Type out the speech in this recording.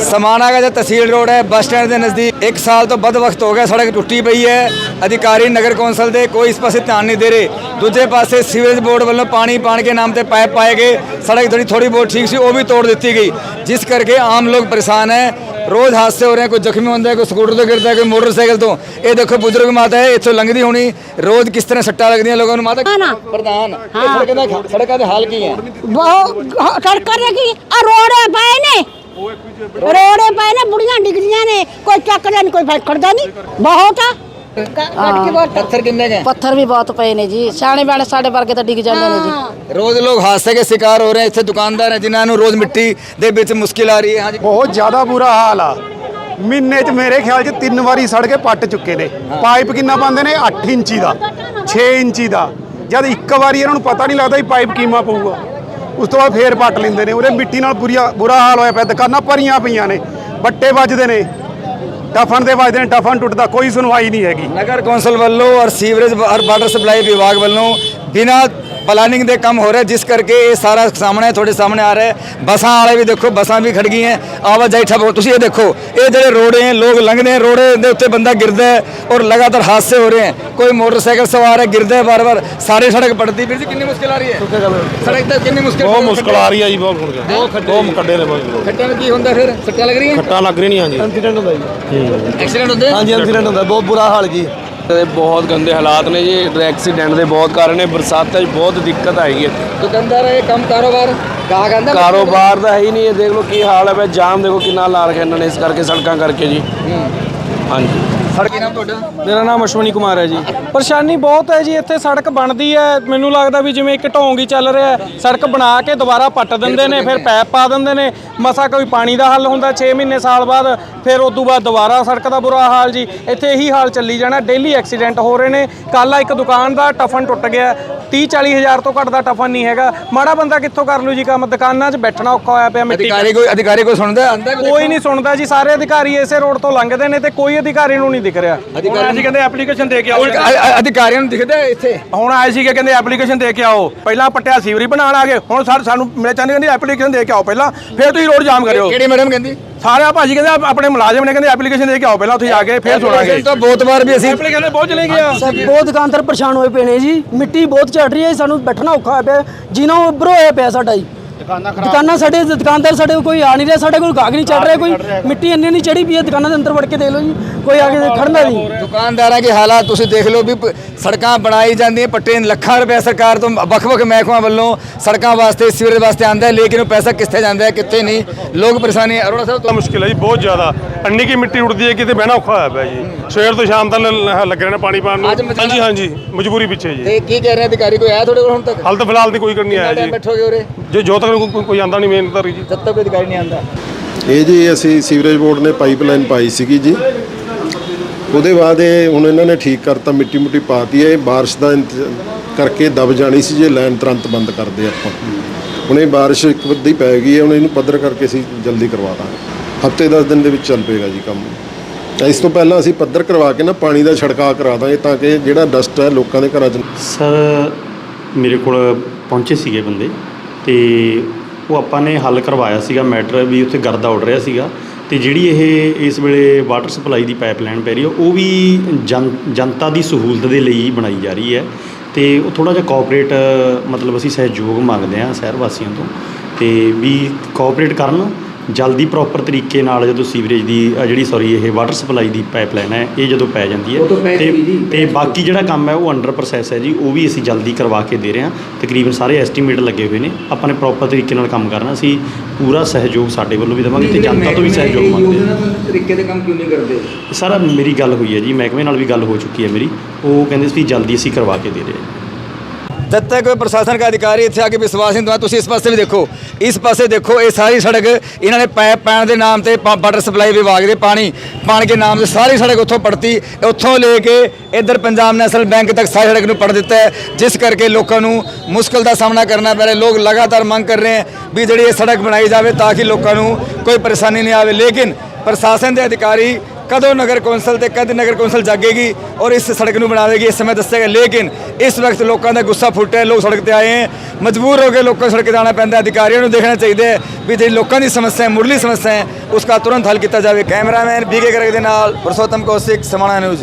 ਸਮਾਣਾ ਦਾ ਤਹਿਸੀਲ road ਹੈ bus stand ਦੇ ਨਜ਼ਦੀਕ। 1 ਸਾਲ ਤੋਂ ਵੱਧ ਵਕਤ ਹੋ ਗਿਆ ਸੜਕ ਟੁੱਟੀ ਪਈ ਹੈ। ਅਧਿਕਾਰੀ ਨਗਰ ਕੌਂਸਲ ਦੇ ਕੋਈ ਇਸ ਪਾਸੇ ਧਿਆਨ ਨਹੀਂ ਦੇ ਰਹੇ। ਦੂਜੇ ਪਾਸੇ ਸੀਵਰੇਜ ਬੋਰਡ ਵੱਲੋਂ ਪਾਣੀ ਪਾਣ ਕੇ ਨਾਮ ਤੇ ਪਾਇਪ ਪਾਏ ਗਏ। ਸੜਕ ਥੋੜੀ ਥੋੜੀ ਬਹੁਤ ਠੀਕ ਸੀ ਉਹ ਵੀ ਤੋੜ ਦਿੱਤੀ ਗਈ। ਜਿਸ ਕਰਕੇ ਆਮ ਲੋਕ ਪਰੇਸ਼ਾਨ ਹੈ। ਰੋਜ਼ ਹਾਦਸੇ ਹੋ ਰਹੇ ਕੋਈ ਜ਼ਖਮੀ ਹੁੰਦਾ ਕੋਈ ਸਕੂਟਰ ਤੋਂ ਗਿਰਦਾ ਕੋਈ ਮੋਟਰਸਾਈਕਲ ਤੋਂ। ਇਹ ਦੇਖੋ ਬਜ਼ੁਰਗ ਮਾਤਾ ਹੈ ਇੱਥੋਂ ਲੰਘਦੀ ਹੋਣੀ। ਰੋਜ਼ ਕਿਸ ਤਰ੍ਹਾਂ ਸੱਟਾਂ ਲੱਗਦੀਆਂ ਲੋਕਾਂ ਨੂੰ? ਮਾਤਾ। ਪ੍ਰਧਾਨ ਇਹ ਸੜਕਾਂ ਦਾ ਹਾਲ ਕੀ ਹੈ? ਬਹੁਤ ਕੜਕੜ ਕੀ ਆ ਰੋੜੇ ਪਏ ਨੇ। ਰੋੜੇ ਪਏ ਨੇ ਬੁੜੀਆਂ ਡਿੱਗਦੀਆਂ ਨੇ। ਕੋਈ ਚੱਕਦਾ ਨਹੀਂ ਕੋਈ ਫੜਦਾ ਨਹੀਂ ਬਹੁਤ ਆ। ਕੱਟ ਕੇ ਬਹੁਤ। ਪੱਥਰ ਕਿੰਨੇ ਗਏ ਪੱਥਰ ਵੀ ਬਹੁਤ ਪਏ ਨੇ ਜੀ। ਸਿਆਣੇ ਬਿਆਣੇ ਸਾਡੇ ਵਰਗੇ ਤਾਂ ਡਿੱਗ ਜਾਂਦੇ ਨੇ ਜੀ। ਰੋਜ਼ ਲੋਕ ਹਾਦਸੇ ਕੇ ਸ਼ਿਕਾਰ ਹੋ ਰਹੇ ਇੱਥੇ ਦੁਕਾਨਦਾਰ ਹੈ ਜਿਨ੍ਹਾਂ ਨੂੰ ਰੋਜ਼ ਮਿੱਟੀ ਦੇ ਵਿੱਚ ਮੁਸ਼ਕਿਲ ਆ ਰਹੀ ਹੈ। ਹਾਂਜੀ। ਬਹੁਤ ਜ਼ਿਆਦਾ ਬੁਰਾ ਹਾਲ ਆ। ਮਹੀਨੇ 'ਚ ਮੇਰੇ ਖਿਆਲ 'ਚ ਤਿੰਨ ਵਾਰੀ ਸੜ ਕੇ ਪੱਟ ਚੁੱਕੇ ਨੇ। ਪਾਈਪ ਕਿੰਨਾ ਪਾਉਂਦੇ ਨੇ? 8 ਇੰਚੀ ਦਾ। 6 ਇੰਚੀ ਦਾ। ਜਦ ਇੱਕ ਵਾਰੀ ਇਹਨਾਂ ਨੂੰ ਪਤਾ ਨਹੀਂ ਲੱਗਦਾ ਵੀ ਪਾਈਪ ਕੀਮਾ ਪਊਗਾ। ਉਸ ਤੋਂ ਬਾਅਦ ਫੇਰ ਪੱਟ ਲੈਂਦੇ ਨੇ ਉਹਦੇ ਮਿੱਟੀ ਨਾਲ ਬੁਰੀਆ ਬੁਰਾ ਹਾਲ ਹੋਇਆ ਪਿਆ, ਦੁਕਾਨਾਂ ਭਰੀਆਂ ਪਈਆਂ ਨੇ ਬੱਟੇ ਵੱਜਦੇ ਨੇ, ਟਫਨ ਦੇ ਵੱਜਦੇ ਨੇ, ਟਫਨ ਟੁੱਟਦਾ, ਕੋਈ ਸੁਣਵਾਈ ਨਹੀਂ ਹੈਗੀ। ਨਗਰ ਕੌਂਸਲ ਵੱਲੋਂ ਔਰ ਸੀਵਰੇਜ ਔਰ ਵਾਟਰ ਸਪਲਾਈ ਵਿਭਾਗ ਵੱਲੋਂ ਬਿਨਾਂ ਪਲਾਨਿੰਗ ਦੇ ਕੰਮ ਹੋ ਰਿਹਾ ਜਿਸ ਕਰਕੇ ਇਹ ਸਾਰਾ ਸਾਹਮਣੇ ਤੁਹਾਡੇ ਸਾਹਮਣੇ ਆ ਰਿਹਾ ਹੈ। ਬੱਸਾਂ ਵਾਲੇ ਵੀ ਦੇਖੋ ਬੱਸਾਂ ਵੀ ਖੜ ਗਈਆਂ। ਆਵਾਜਾਈ ਠੱਪ ਹੋ ਤੁਸੀਂ ਇਹ ਦੇਖੋ ਇਹ ਜਿਹੜੇ ਰੋੜੇ ਹੈ ਲੋਕ ਲੰਘਦੇ ਹੈ ਰੋੜੇ ਦੇ ਉੱਤੇ ਬੰਦਾ ਗਿਰਦਾ ਹੈ ਔਰ ਲਗਾਤਾਰ ਹਾਦਸੇ ਹੋ ਰਹੇ ਹੈ। ਕੋਈ ਮੋਟਰਸਾਈਕਲ ਸਵਾਰ ਹੈ ਗਿਰਦਾ ਹੈ ਬਾਰ-ਬਾਰ ਸਾਰੇ ਸੜਕ ਪੜਦੀ ਵੀਰ ਜੀ ਕਿੰਨੀ ਮੁਸ਼ਕਿਲ ਆ ਰਹੀ ਹੈ? ਸੜਕ ਤੇ ਕਿੰਨੀ ਮੁਸ਼ਕਿਲ ਬਹੁਤ ਮੁਸ਼ਕਲ ਆ ਰਹੀ ਆ ਜੀ ਬਹੁਤ ਮੁਸ਼ਕਲ। ਬਹੁਤ ਕੱਢੇ ਨੇ ਬਹੁਤ ਖੱਟਾਂ ਕੀ ਹੁੰਦਾ ਫਿਰ? ਸੱਟਾਂ ਲੱਗ ਰਹੀਆਂ? ਖੱਟਾਂ ਲੱਗ ਰਹੀ ਨਹੀਂ ਹਾਂਜੀ ਐਕਸੀਡੈਂਟ ਹੁੰਦਾ ਜੀ। ਐਕਸੀਡੈਂਟ ਹੁੰਦੇ? ਹਾਂਜੀ ਐਕਸੀਡੈਂਟ ਹੁੰਦਾ ਬਹੁਤ ਬੁਰਾ ਹਾਲ ਜੀ। ਤੇ ਬਹੁਤ ਗੰਦੇ ਹਾਲਾਤ ਨੇ ਜੀ ਐਕਸੀਡੈਂਟ ਦੇ ਬਹੁਤ ਕਾਰਨ ਨੇ ਬਰਸਾਤਾਂ 'ਚ ਬਹੁਤ ਦਿੱਕਤ ਆਏਗੀ ਇੱਥੇ ਦੁਕਾਨਦਾਰ ਹੈ ਕੰਮ ਕਾਰੋਬਾਰ? ਗਾਹਕ ਆਂਦਾ ਕਾਰੋਬਾਰ ਦਾ ਹੈ ਹੀ ਨਹੀਂ ਇਹ ਦੇਖ ਲਓ ਕੀ ਹਾਲ ਹੈ ਬਈ ਜਾਮ ਦੇਖੋ ਕਿੰਨਾ ਲਾ ਰੱਖਿਆ ਇਹਨਾਂ ਨੇ ਇਸ ਕਰਕੇ ਸੜਕਾਂ ਕਰਕੇ ਜੀ। ਹਾਂਜੀ। ਸੜਕ ਕੀ ਨਾਮ ਤੁਹਾਡਾ? ਮੇਰਾ ਨਾਮ ਅਸ਼ਵਨੀ ਕੁਮਾਰ ਹੈ ਜੀ। ਪਰੇਸ਼ਾਨੀ ਬਹੁਤ ਹੈ ਜੀ ਇੱਥੇ ਸੜਕ ਬਣਦੀ ਹੈ। ਮੈਨੂੰ ਲੱਗਦਾ ਵੀ ਜਿਵੇਂ ਇੱਕ ਢੋਂਗ ਹੀ ਚੱਲ ਰਿਹਾ ਹੈ ਸੜਕ ਬਣਾ ਕੇ ਦੁਬਾਰਾ ਪੱਟ ਦਿੰਦੇ ਨੇ ਫਿਰ ਪੈਪ ਪਾ ਦਿੰਦੇ ਨੇ। ਮਸਾ ਕੋਈ ਪਾਣੀ ਦਾ ਹੱਲ ਹੁੰਦਾ 6 ਮਹੀਨੇ ਸਾਲ ਬਾਅਦ ਫਿਰ ਉਸ ਤੋਂ ਬਾਅਦ ਦੁਬਾਰਾ ਸੜਕ ਦਾ ਬੁਰਾ ਹਾਲ ਜੀ। ਇੱਥੇ ਇਹੀ ਹਾਲ ਚੱਲੀ ਜਾਣਾ ਡੇਲੀ ਐਕਸੀਡੈਂਟ ਹੋ ਰਹੇ ਨੇ। ਕੱਲ ਇੱਕ ਦੁਕਾਨ ਦਾ ਟਫਨ ਟੁੱਟ ਗਿਆ 30 40 ਹਜ਼ਾਰ ਤੋਂ ਘੱਟ ਦਾ ਟਫਨ ਨਹੀਂ ਹੈਗਾ। ਮਾੜਾ ਬੰਦਾ ਕਿੱਥੋਂ ਕਰ ਲੂ ਜੀ ਕੰਮ? ਦੁਕਾਨਾਂ 'ਚ ਬੈਠਣਾ ਔਖਾ ਹੋਇਆ ਪਿਆ ਮਿੱਟੀ ਅਧਿਕਾਰੀ ਕੋਈ ਅਧਿਕਾਰੀ ਕੋਈ ਸੁਣਦਾ? ਆਂਦਾ ਕੋਈ ਨਹੀਂ ਸੁਣਦਾ ਜੀ ਸਾਰੇ ਅਧਿਕਾਰੀ ਇਸੇ ਰੋਡ ਤੋਂ ਲੰਘਦੇ ਨੇ ਤੇ ਕੋਈ ਅਧਿਕਾਰੀ ਨੂੰ ਨਹੀਂ ਦਿਖ ਰਿਹਾ। ਅਧਿਕਾਰੀ ਕਹਿੰਦੇ ਐਪਲੀਕੇਸ਼ਨ ਦੇ ਕੇ ਆਓ। ਅਧਿਕਾਰੀਆਂ ਨੂੰ ਦਿਖਦਾ ਇੱਥੇ? ਹੁਣ ਆਏ ਸੀਗੇ ਕਹਿੰਦੇ ਐਪਲੀਕੇਸ਼ਨ ਦੇ ਕੇ ਆਓ। ਪਹਿਲਾਂ ਪੱਟਿਆ ਸੀਵਰੀ ਬਣਾਉਣ ਆ ਗਏ। ਹੁਣ ਸਾ- ਸਾਨੂੰ ਮਿਲੇ ਚਾਹੁੰਦੇ ਕਹਿੰਦੇ ਐਪਲੀਕੇਸ਼ਨ ਦੇ ਕੇ ਆਓ ਪਹਿਲਾਂ। ਫਿਰ ਤੁਸੀਂ ਰੋਡ ਜਾਮ ਕਰਿਓ। ਕਿਹੜੀ ਮੈਡਮ ਕਹਿੰਦੀ? ਸਾਰਿਆਂ ਭਾਜੀ ਕਹਿੰਦੇ ਆਪ- ਆਪਣੇ ਮੁਲਾਜ਼ਮ ਨੇ ਕਹਿੰਦੇ ਐਪਲੀਕੇਸ਼ਨ ਦੇ ਕੇ ਆਓ। ਪਹਿਲਾਂ ਉੱਥੇ ਜਾ ਕੇ ਫਿਰ ਸੁਣਾਂਗੇ। ਤਾਂ ਬਹੁਤ ਵਾਰ ਵੀ ਅਸੀਂ ਐਪਲੀਕੇਸ਼ਨ ਬਹੁਤ ਚਲੇ ਗਿਆ ਬਹੁਤ ਦੁਕਾਨਦਾਰ ਪਰੇਸ਼ਾਨ ਹੋਏ ਪਏ ਨੇ ਜੀ। ਮਿੱਟੀ ਬਹੁਤ ਝੜ ਰਹੀ ਹੈ ਸਾਨੂੰ ਬੈਠਣਾ ਔਖਾ ਹੋਇਆ ਪਿਆ। ਜੀਣਾ ਉੱਭਰ ਹੋਇਆ ਪਿਆ ਸਾਡਾ ਜੀ। ਦੁਕਾਨਾਂ ਸਾਡੇ ਦੁਕਾਨਦਾਰ ਸਾਡੇ ਕੋਲ ਕੋਈ ਆ ਨਹੀਂ ਰਿਹਾ ਸਾਡੇ ਕੋਲ ਗਾਹਕ ਨਹੀਂ ਚੜ ਰਿਹਾ ਕੋਈ। ਮਿੱਟੀ ਇੰਨੀ ਨਹੀਂ ਚੜੀ ਪਈ ਹੈ ਦੁਕਾਨਾਂ ਦੇ ਅੰਦਰ ਵੜ ਕੇ ਦੇਖ ਲਓ ਜੀ। ਕੋਈ ਆ ਕੇ ਖੜਨਾ ਨਹੀਂ। ਦੁਕਾਨਦਾਰਾਂ ਦੇ ਹਾਲਾਤ ਤੁਸੀਂ ਦੇਖ ਲਓ ਵੀ ਸੜਕਾਂ ਬਣਾਈ ਜਾਂਦੀਆਂ ਪੱਟੇ ਲੱਖਾਂ ਰੁਪਏ ਸਰਕਾਰ ਤੋਂ ਵੱਖ-ਵੱਖ ਮਹਿਕਮਿਆਂ ਵੱਲੋਂ ਸੜਕਾਂ ਵਾਸਤੇ ਸੀਵਰੇਜ ਵਾਸਤੇ ਆਂਦਾ ਹੈ ਲੇਕਿਨ ਉਹ ਪੈਸਾ ਕਿੱਥੇ ਜਾਂਦਾ ਹੈ ਕਿੱਥੇ ਨਹੀਂ? ਲੋਕ ਪਰੇਸ਼ਾਨੀ ਅਰੋੜਾ ਸਾਹਿਬ ਤਾਂ ਮੁਸ਼ਕਿਲ ਹੈ ਜੀ ਬਹੁਤ ਜ਼ਿਆਦਾ। ਅੰਨੀ ਕੀ ਮਿੱਟੀ ਉੱਡਦੀ ਹੈ ਕਿਤੇ ਬਹਿਣਾ ਔਖਾ ਹੋਇਆ ਪਿਆ ਜੀ। ਸਵੇਰ ਤੋਂ ਸ਼ਾਮ ਤੱਕ ਲੱਗੇ ਰਹਿਣਾ ਪਾਣੀ ਪਾਣ ਨੂੰ। ਹਾਂਜੀ ਹਾਂਜੀ ਮਜਬੂਰੀ ਪਿੱਛੇ ਜੀ। ਤੇ ਕੀ ਕਹਿ ਰਹੇ ਅਧਿਕਾਰੀ? ਕੋਈ ਆਇਆ ਤੁਹਾਡੇ ਕੋਲ ਹੁਣ ਤੱਕ? ਹਾਲ ਤਾਂ ਫਿਲਹਾਲ ਤੇ ਕੋਈ ਕਰਨੀ ਆਇਆ ਜੀ। ਬੈਠੋਗੇ ਉਰੇ? ਜੇ ਜੋ ਤੱਕ ਕੋਈ- ਕੋਈ ਆਂਦਾ ਨਹੀਂ ਮਿਹਨਤਦਾਰੀ ਜੀ? ਜਦ ਤੱਕ ਕੋਈ ਅਧਿਕਾਰੀ ਨਹੀਂ ਆਂਦਾ। ਇਹ ਜੀ ਅਸੀਂ ਸੀਵਰੇਜ ਬੋਰਡ ਨੇ ਪਾਈਪਲਾਈਨ ਪਾਈ ਸੀਗੀ ਜੀ। ਉਹਦੇ ਬਾਅਦ ਇਹ ਹੁਣ ਇਹਨਾਂ ਨੇ ਠੀਕ ਕਰਤਾ ਮਿੱਟੀ ਮੁੱਟੀ ਪਾਤੀ ਹੈ। ਇਹ ਬਾਰਿਸ਼ ਦਾ ਕਰਕੇ ਦਬ ਜਾਣੀ ਸੀ ਜੇ ਲਾਈਨ ਤੁਰੰਤ ਬੰਦ ਕਰਦੇ ਆਪਾਂ। ਹੁਣ ਇਹ ਬਾਰਿਸ਼ ਇੱਕ ਵੱਧੀ ਪੈ ਗਈ ਹੈ ਹੁਣ ਇਹਨੂੰ ਪੱਧਰ ਕਰਕੇ ਅਸੀਂ ਜਲਦੀ ਕਰਵਾ ਦਾਂਗੇ। ਹਫ਼ਤੇ 10 ਦਿਨ ਦੇ ਵਿੱਚ ਚੱਲ ਪਏਗਾ ਜੀ ਕੰਮ। ਇਸ ਤੋਂ ਪਹਿਲਾਂ ਅਸੀਂ ਪੱਧਰ ਕਰਵਾ ਕੇ ਨਾ ਪਾਣੀ ਦਾ ਛਿੜਕਾਅ ਕਰਾ ਦਾਂਗੇ ਤਾਂ ਕਿ ਜਿਹੜਾ ਡਸਟ ਹੈ ਲੋਕਾਂ ਦੇ ਘਰਾਂ 'ਚ ਸਰ ਮੇਰੇ ਕੋਲ ਪਹੁੰਚੇ ਸੀਗੇ ਬੰਦੇ। ਤੇ ਉਹ ਆਪਾਂ ਨੇ ਹੱਲ ਕਰਵਾਇਆ ਸੀਗਾ ਮੈਟਰ ਵੀ ਉੱਥੇ ਗਰਦਾ ਉੱਡ ਰਿਹਾ ਸੀਗਾ ਤੇ ਜਿਹੜੀ ਇਹ ਇਸ ਵੇਲੇ ਵਾਟਰ ਸਪਲਾਈ ਦੀ ਪਾਈਪਲਾਈਨ ਪੈ ਰਹੀ ਹੈ, ਉਹ ਵੀ ਜਨ, ਜਨਤਾ ਦੀ ਸਹੂਲਤ ਦੇ ਲਈ ਬਣਾਈ ਜਾ ਰਹੀ ਹੈ ਤੇ ਉਹ ਥੋੜਾ ਜਿਹਾ ਕੋਆਪਰੇਟ ਮਤਲਬ ਅਸੀਂ ਸਹਿਯੋਗ ਮੰਗਦੇ ਹਾਂ ਸ਼ਹਿਰ ਵਾਸੀਆਂ ਤੋਂ ਤੇ ਵੀ ਕੋਆਪਰੇਟ ਕਰਨ ਜਲਦੀ ਪ੍ਰੋਪਰ ਤਰੀਕੇ ਨਾਲ ਜਦੋਂ ਸੀਵਰੇਜ ਦੀ ਅ, ਜਿਹੜੀ ਸੌਰੀ ਇਹ ਵਾਟਰ ਸਪਲਾਈ ਦੀ ਪਾਈਪਲਾਈਨ ਹੈ ਇਹ ਜਦੋਂ ਪੈ ਜਾਂਦੀ ਹੈ ਤੇ ਤੇ ਬਾਕੀ ਜਿਹੜਾ ਕੰਮ ਹੈ ਉਹ ਅੰਡਰ ਪ੍ਰੋਸੈਸ ਹੈ ਜੀ ਉਹ ਵੀ ਅਸੀਂ ਜਲਦੀ ਕਰਵਾ ਕੇ ਦੇ ਰਹੇ ਹਾਂ। ਤਕਰੀਬਨ ਸਾਰੇ ਐਸਟੀਮੇਟ ਲੱਗੇ ਹੋਏ ਨੇ ਆਪਾਂ ਨੇ ਪ੍ਰੋਪਰ ਤਰੀਕੇ ਨਾਲ ਕੰਮ ਕਰਨਾ ਅਸੀਂ ਪੂਰਾ ਸਹਿਯੋਗ ਸਾਡੇ ਵੱਲੋਂ ਵੀ ਦੇਵਾਂਗੇ ਤੇ ਜਨਤਾ ਤੋਂ ਵੀ ਸਹਿਯੋਗ ਮੰਗਦੇ ਹਾਂ। ਤਰੀਕੇ ਦੇ ਕੰਮ ਕਿਉਂ ਨਹੀਂ ਕਰਦੇ? ਸਰ ਮੇਰੀ ਗੱਲ ਹੋਈ ਹੈ ਜੀ ਮਹਿਕਮੇ ਨਾਲ ਵੀ ਗੱਲ ਹੋ ਚੁੱਕੀ ਹੈ ਮੇਰੀ। ਉਹ ਕਹਿੰਦੇ ਸੀ ਜਲਦੀ ਅਸੀਂ ਕਰਵਾ ਕੇ ਦੇ ਰਹੇ ਹਾਂ। ਜਦ ਤੱਕ ਪ੍ਰਸ਼ਾਸਨ ਦਾ ਅਧਿਕਾਰੀ ਇੱਥੇ ਆ ਕੇ ਵਿਸ਼ਵਾਸ ਨਹੀਂ ਦਵਾ ਤੁਸੀਂ ਇਸ ਪਾਸੇ ਵੀ ਦੇਖੋ। ਇਸ ਪਾਸੇ ਦੇਖੋ, ਇਹ ਸਾਰੀ ਸੜਕ, ਇਹਨਾਂ ਨੇ ਪਾਇਪ ਪੈਣ ਦੇ ਨਾਮ ਤੇ ਪਾ- ਵਾਟਰ ਸਪਲਾਈ ਵਿਭਾਗ ਦੇ ਪਾਣੀ, ਪਾਣ ਕੇ ਨਾਮ ਤੇ ਸਾਰੀ ਸੜਕ ਉੱਥੋਂ ਪੜਤੀ। ਉੱਥੋਂ ਲੈ ਕੇ ਇੱਧਰ ਪੰਜਾਬ ਨੈਸ਼ਨਲ ਬੈਂਕ ਤੱਕ ਸਾਰੀ ਸੜਕ ਨੂੰ ਪੜ ਦਿੱਤਾ ਹੈ, ਜਿਸ ਕਰਕੇ ਲੋਕਾਂ ਨੂੰ ਮੁਸ਼ਕਲ ਦਾ ਸਾਹਮਣਾ ਕਰਨਾ ਪੈ ਰਿਹਾ ਲੋਕ ਲਗਾਤਾਰ ਮੰਗ ਕਰ ਰਹੇ ਹਨ ਵੀ ਜਿਹੜੀ ਇਹ ਸੜਕ ਬਣਾਈ ਜਾਵੇ ਤਾਂ ਕਿ ਲੋਕਾਂ ਨੂੰ ਕੋਈ ਪਰੇਸ਼ਾਨੀ ਨਹੀਂ ਆਵੇ। ਲੇਕਿਨ ਪ੍ਰਸ਼ਾਸਨ ਦੇ ਅਧਿਕਾਰੀ ਕਦੋਂ ਨਗਰ ਕੌਂਸਲ ਤੇ ਕਦ ਨਗਰ ਕੌਂਸਲ ਜਾਗੇਗੀ ਔਰ ਇਸ ਸੜਕ ਨੂੰ ਬਣਾਵੇਗੀ? ਇਸ ਸਮੇਂ ਦੱਸੇਗਾ ਲੇਕਿਨ ਇਸ ਵਕਤ ਲੋਕਾਂ ਦਾ ਗੁੱਸਾ ਫੁੱਟਿਆ ਲੋਕ ਸੜਕ ਤੇ ਆਏ ਹੈ। ਮਜਬੂਰ ਹੋ ਕੇ ਲੋਕਾਂ ਨੂੰ ਸੜਕ ਤੇ ਆਉਣਾ ਪੈਂਦਾ ਅਧਿਕਾਰੀਆਂ ਨੂੰ ਦੇਖਣਾ ਚਾਹੀਦਾ ਹੈ ਵੀ ਜਿਹੜੀ ਲੋਕਾਂ ਦੀ ਸਮੱਸਿਆ ਹੈ ਮੁੱਢਲੀ ਸਮੱਸਿਆ ਹੈ, ਉਸ ਦਾ ਤੁਰੰਤ ਹੱਲ ਕੀਤਾ ਜਾਵੇ। ਕੈਮਰਾਮੈਨ ਬੀਕੇ ਗਰਗ ਦੇ ਨਾਲ ਪਰਸੋਤਮ ਕੌਸ਼ਿਕ, ਸਮਾਣਾ ਨਿਊਜ਼।